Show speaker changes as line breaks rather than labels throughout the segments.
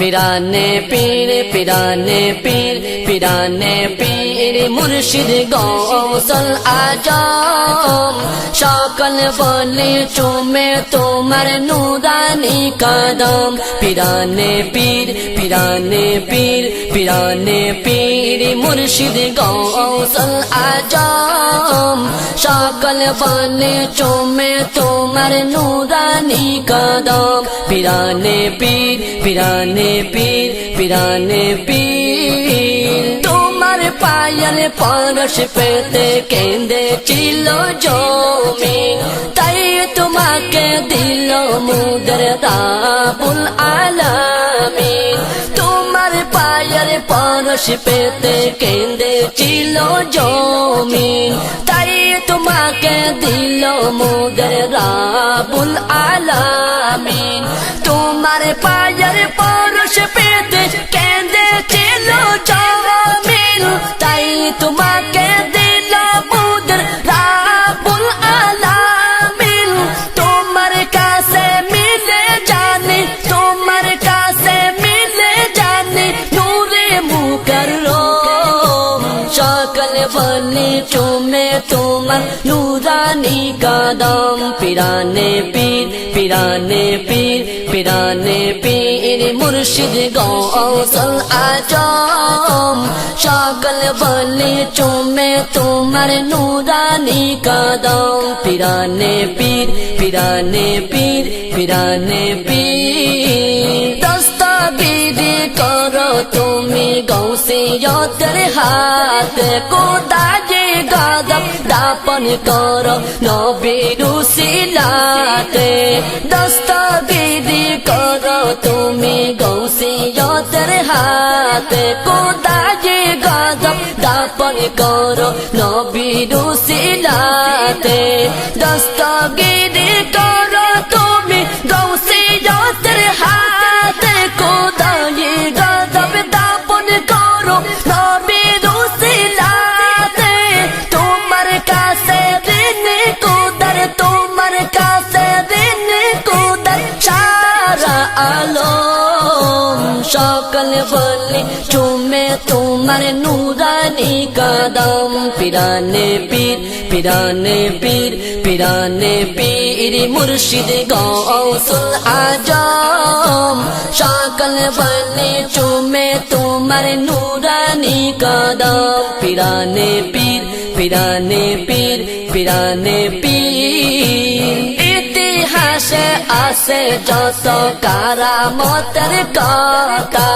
পিরানে পীর পিরানে পীর পিরানে পীর, মুর্শিদ গৌসল আজম। সকল বলে চুমে তোমার নুরানি কদম। পিরানে পীর পিরানে পীর পিরানে পীর, মুর্শিদ গৌসল আজম। সকল বলে চুমে তোমার নুরানি কদম। পিরানে পীর, পিরানে পীর, পিরানে পীর। তোমার পায়ের পরশ পেতে কেঁদে ছিল জমিন তাই তোমাকে দিল মুদর রাবুল আলামিন তোমার পায়ের পরশ পেতে কেঁদে ছিল জমিন তাই তোমাকে দিল মুদর রাবুল আলামিন তোমার পায়ের পরশ সকল বলে চুমে তোমার নুরানি কদম পিরানে পীর পিরানে পীর পিরানে পীর মুর্শিদ গৌসল আজম সকল বলে চুমে তোমার নুরানি दीदी करो तुम्हें गौ से योतर हाथ को दाजे गागम दापन करो नौ बेरू दस्ता दीदी करो तुम्हें गौ से योतर हाथ को दाजे गादम दापन करो नौ बेरू सिलाते दस्तावेदी करो তোমার কাছে ঋণ কুদর তোমার কাছে ঋণ কুদর সারা আলম সকল বলে চুমে তোমার নুরানি কদম পিরানে পীর পিরানে পীর পিরানে পীর মুর্শিদ গৌসুল আজম সকল বলে চুমে তোমার নুরানি কদম পিরানে পীর পিরানে পীর পিরানে পীর। ইতিহাসে আছে যত কারামতের কথা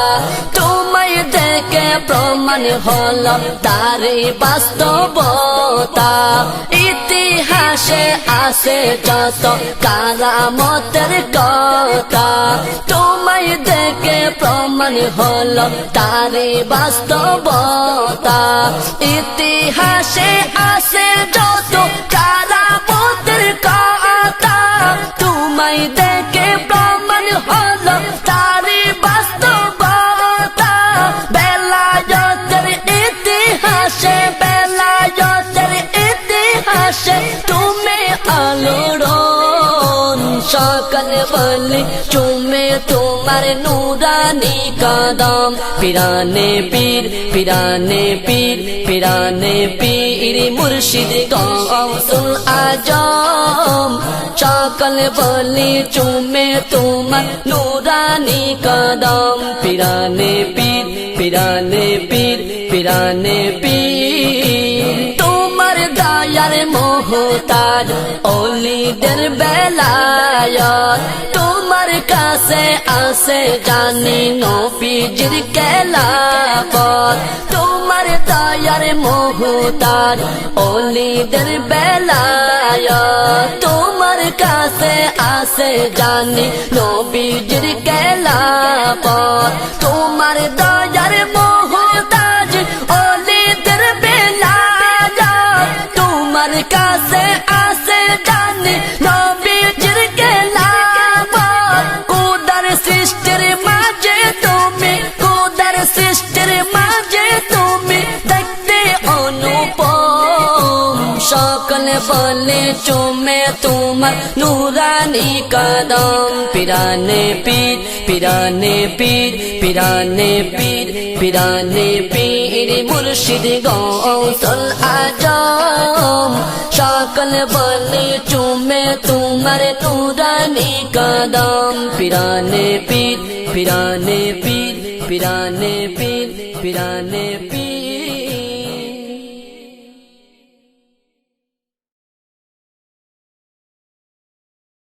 তোমায় দেখে প্রমাণ হল তারে বাস্তবতা। ইতিহাসে আছে যত কারামতের কথা তোমায় দেখে প্রমাণ হল তারে বাস্তবতা। ইতিহাসে আছে যত কারামতের কথা। তোমায় দেখে প্রমাণ হল তারে বাস্তবতা। বেলায়তের ইতিহাসে বেলায়তের ইতিহাসে তুমি আলোড়ন। সকল বলে চুমে তোমার নুরানি কদম। পিরানে পীর পিরানে পীর পিরানে পীর মুর্শিদ গৌসুল আজম। সকল বলে চুমে তোমার নুরানি কদম। পিরানে পীর পিরানে পীর পিরানে পীর। তোমার দায়ার মোহতাজ অলিদের বেলায়ত তোমার কাছে আসে জানি নবীজির কেলাপত তোমার দায়ার মোহতাজ অলিদের বেলায়ত তোমার কাছে আসে জানি নবীজির কেলাপত তোমার দয়ার মোহতাজ অলিদের বেলায়ত তোমার কাছে বলে চুমে তোমার নুরানি কদম পিরানে পীর পিরানে পীর পিরানে পীর পিরানে পীর মুর্শিদ গৌসল আজম সকল বলে চুমে তোমার নুরানি কদম পিরানে পীর পিরানে পীর পিরানে পীর পিরানে পীর